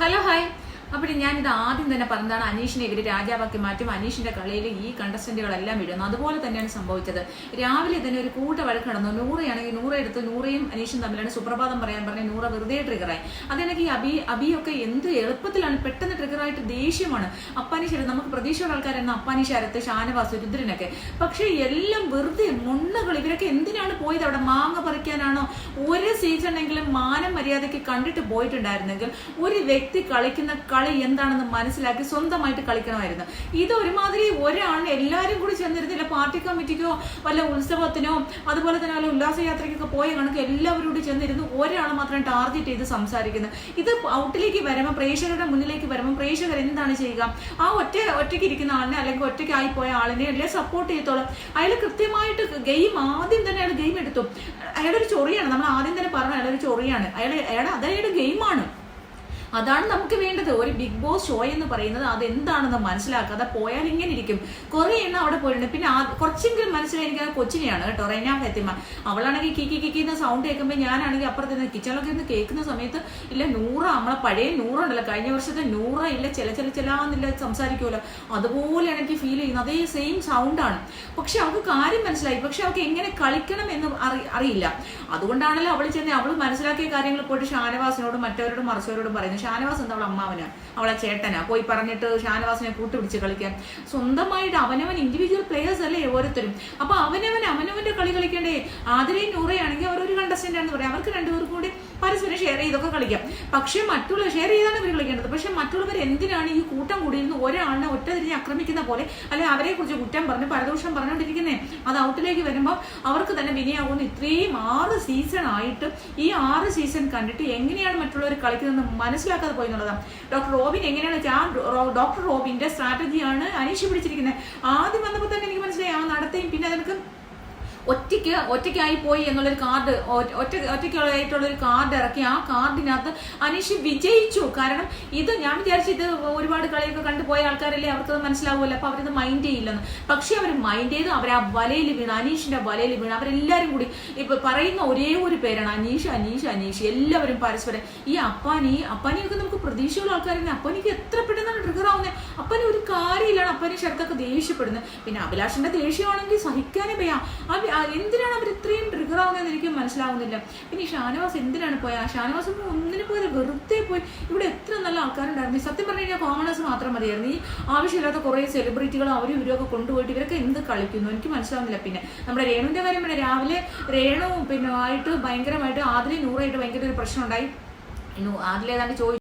Hello hi അപ്പോൾ ഇത് ആദ്യം തന്നെ പറഞ്ഞതാണ് അനീഷിനെ ഇവർ രാജാവാക്കി മാറ്റും അനീഷിന്റെ കളിയിൽ ഈ കണ്ടസ്റ്റന്റുകളെല്ലാം വിടുന്നു അതുപോലെ തന്നെയാണ് സംഭവിച്ചത്. രാവിലെ തന്നെ ഒരു കൂട്ട വഴക്ക് നടന്നു. നൂറയാണെങ്കിൽ നൂറ എടുത്ത് നൂറയും അനീഷും തമ്മിലാണ് സുപ്രഭാതം പറയാൻ പറഞ്ഞ നൂറ വെറുതെ ട്രിഗറായി അതെനിക്ക് ഈ അബി അബിയൊക്കെ എന്ത് എളുപ്പത്തിലാണ് പെട്ടെന്ന് ട്രിഗറായിട്ട് ദേഷ്യമാണ്. അപ്പാനി നമുക്ക് പ്രതീക്ഷയുള്ള ആൾക്കാരായിരുന്നു അപ്പാനി ശരത്ത് ഷാനവാസ് രുദ്രനൊക്കെ. പക്ഷേ എല്ലാം വെറുതെ മുണ്ണുകൾ. ഇവരൊക്കെ എന്തിനാണ് പോയത് അവിടെ? മാങ്ങ പറിക്കാനാണോ? ഒരു സീസണെങ്കിലും മാനം മര്യാദയ്ക്ക് കണ്ടിട്ട് പോയിട്ടുണ്ടായിരുന്നെങ്കിൽ ഒരു വ്യക്തി കളിക്കുന്ന കളി എന്താണെന്ന് മനസ്സിലാക്കി സ്വന്തമായിട്ട് കളിക്കണമായിരുന്നു. ഇത് ഒരുമാതിരി ഒരാളിന് എല്ലാവരും കൂടി ചെന്നിരുന്നില്ല. പാർട്ടി കമ്മിറ്റിക്കോ വല്ല ഉത്സവത്തിനോ അതുപോലെ തന്നെ വല്ല ഉല്ലാസയാത്രയ്ക്കൊക്കെ പോയ കണക്ക് എല്ലാവരും കൂടി ചെന്നിരുന്നു ഒരാൾ മാത്രം ടാർഗറ്റ് ചെയ്ത് സംസാരിക്കുന്നു. ഇത് ഔട്ടിലേക്ക് വരുമ്പോൾ പ്രേക്ഷകരുടെ മുന്നിലേക്ക് വരുമ്പോൾ പ്രേക്ഷകർ എന്താണ് ചെയ്യുക? ആ ഒറ്റ ഒറ്റയ്ക്ക് ഇരിക്കുന്ന ആളിനെ അല്ലെങ്കിൽ ഒറ്റയ്ക്കായി പോയ ആളിനെ എല്ലാം സപ്പോർട്ട് ചെയ്തോളും അയാൾ കൃത്യമായിട്ട് ഗെയിം ആദ്യം തന്നെ അയാൾ ഗെയിം എടുത്തു. അയാളൊരു ചൊറിയാണ്. നമ്മൾ ആദ്യം തന്നെ പറഞ്ഞ അയാളൊരു ചൊറിയാണ്. അയാൾ അയാൾ അതായത് ഗെയിമാണ് അതാണ് നമുക്ക് വേണ്ടത്. ഒരു ബിഗ് ബോസ് ഷോ എന്ന് പറയുന്നത് അത് എന്താണെന്ന് മനസ്സിലാക്കാതെ പോയാൽ ഇങ്ങനെ ഇരിക്കും. കുറെ എണ്ണം അവിടെ പോയിട്ടുണ്ട്. പിന്നെ കുറച്ചെങ്കിലും അത് കൊച്ചിനെയാണ് കേട്ടോ റൈന ഫെത്തിമ. അവളാണെങ്കിൽ കിക്കി കിക്കി എന്ന സൗണ്ട് കേൾക്കുമ്പോൾ ഞാനാണെങ്കിൽ അപ്പുറത്ത് നിന്ന് കിച്ചണിലൊക്കെ ഇരുന്ന് കേൾക്കുന്ന സമയത്ത് ഇല്ല നൂറ നമ്മളെ പഴയ നൂറുണ്ടല്ലോ കഴിഞ്ഞ വർഷത്തെ നൂറ ഇല്ല ചില ചില ചിലാന്നില്ല സംസാരിക്കുമല്ലോ അതുപോലെയാണ് എനിക്ക് ഫീൽ ചെയ്യുന്നത്. അതേ സെയിം സൗണ്ടാണ് പക്ഷെ അവൾക്ക് കാര്യം മനസ്സിലായി. പക്ഷെ അവൾക്ക് എങ്ങനെ കളിക്കണം എന്ന് അറി അറിയില്ല. അതുകൊണ്ടാണല്ലോ അവൾ ചെന്ന് അവൾ മനസ്സിലാക്കിയ കാര്യങ്ങൾ പോയിട്ട് ഷാനവാസിനോടും മറ്റവരോടും മറച്ചവരോടും പറയുന്നു ഷാനവാസ് എന്താ അവളെ അമ്മാവനാ? അവളെ ചേട്ടനാ. പോയി പറഞ്ഞിട്ട് ഷാനവാസിനെ കൂട്ടുപിടിച്ച് കളിക്കാൻ. സ്വന്തമായിട്ട് അവനവൻ ഇൻഡിവിജ്വൽ പ്ലേയേഴ്സ് അല്ലേ ഓരോരുത്തരും. അപ്പൊ അവനവൻ അവനവന്റെ കളി കളിക്കണ്ടേ? ആതിരയും നൂറയാണെങ്കിൽ അവർ ഒരു കണ്ടസ്റ്റന്റ് ആണെന്ന് പറയാം. അവർക്ക് രണ്ടുപേർക്കും കൂടി പരസ്പരം ഷെയർ ചെയ്തൊക്കെ കളിക്കാം. പക്ഷെ മറ്റുള്ള ഷെയർ ചെയ്താണ് ഇവർ കളിക്കേണ്ടത്. പക്ഷെ മറ്റുള്ളവർ എന്തിനാണ് ഈ കൂട്ടം കൂടിയിരുന്ന് ഒരാളിനെ ഒറ്റ തിരിഞ്ഞ് ആക്രമിക്കുന്ന പോലെ അല്ലെ അവരെ കുറിച്ച് കുറ്റം പറഞ്ഞ് പരദോഷം പറഞ്ഞുകൊണ്ടിരിക്കുന്നേ അത് ഔട്ടിലേക്ക് വരുമ്പോൾ അവർക്ക് തന്നെ വിനിയാകുന്ന ഇത്രയും ആറ് സീസൺ ആയിട്ട് ഈ ആറ് സീസൺ കണ്ടിട്ട് എങ്ങനെയാണ് മറ്റുള്ളവർ കളിക്കുന്നതെന്ന് മനസ്സിലാക്കാതെ പോയി എന്നുള്ളതാണ് ഡോക്ടർ റോബിൻ എങ്ങനെയാണ് ആ ഡോക്ടർ റോബിന്റെ സ്ട്രാറ്റജിയാണ് അനീഷ് പിടിച്ചിരിക്കുന്നത് ആദ്യം വന്നപ്പോൾ തന്നെ എനിക്ക് മനസ്സിലായി ആ നടത്തേയും പിന്നെ അതിനൊക്കെ ഒറ്റയ്ക്ക് ഒറ്റയ്ക്കായി പോയി എന്നുള്ളൊരു കാർഡ് ഒറ്റ ഒറ്റയ്ക്കായിട്ടുള്ള ഒരു കാർഡ് ഇറക്കി. ആ കാർഡിനകത്ത് അനീഷ് വിജയിച്ചു. കാരണം ഇത് ഞാൻ വിചാരിച്ചു ഇത് ഒരുപാട് കളിയൊക്കെ കണ്ടുപോയ ആൾക്കാരല്ലേ അവർക്കത് മനസ്സിലാവുമല്ലോ. അപ്പൊ അവരത് മൈൻഡ് ചെയ്യില്ലെന്ന്. പക്ഷെ അവർ മൈൻഡ് ചെയ്ത് അവർ ആ വലയിൽ വീണ് അനീഷിന്റെ വലയിൽ വീണ് അവരെല്ലാരും കൂടി ഇപ്പൊ പറയുന്ന ഒരേ ഒരു പേരാണ് അനീഷ് അനീഷ് അനീഷ്. എല്ലാവരും പരസ്പരം ഈ അപ്പാനി അപ്പാനിയൊക്കെ നമുക്ക് പ്രതീക്ഷയുള്ള ആൾക്കാരുണ്ട് അപ്പാനിക്ക് എത്ര പെട്ടെന്നാണ് ട്രിഗർ ആവുന്നത് അപ്പനെ ഒരു ശരത്തൊക്കെ ദേഷ്യപ്പെടുന്നത്. പിന്നെ അഭിലാഷിന്റെ ദേഷ്യമാണെങ്കിൽ സഹിക്കാനേ ആ എന്തിനാണ് അവർ ഇത്രയും ട്രിഗർ ആവുന്നതെന്ന് എനിക്ക് മനസ്സിലാവുന്നില്ല. പിന്നെ ഈ ഷാനവാസ് എന്തിനാണ് പോയ? ഷാനവാസ് ഒന്നിനു പോയത് വെറുതെ പോയി. ഇവിടെ എത്ര നല്ല ആൾക്കാരുണ്ടായിരുന്നു. സത്യം പറഞ്ഞു കഴിഞ്ഞാൽ കോമണേഴ്സ് മാത്രം മതിയായിരുന്നു. ഈ ആവശ്യമില്ലാത്ത കുറേ സെലിബ്രിറ്റികളും അവരും ഇവരും ഒക്കെ കൊണ്ടുപോയിട്ട് ഇവരൊക്കെ എന്ത് കളിക്കുന്നു? എനിക്ക് മനസ്സിലാവുന്നില്ല. പിന്നെ നമ്മുടെ രേണുവിന്റെ കാര്യം പിന്നെ രാവിലെ രേണു പിന്നെ ആയിട്ട് ഭയങ്കരമായിട്ട് ആദ്യം നൂറായിട്ട് ഭയങ്കര ഒരു പ്രശ്നം ഉണ്ടായി ആദ്യം ഏതാണ്ട് ചോദിച്ചു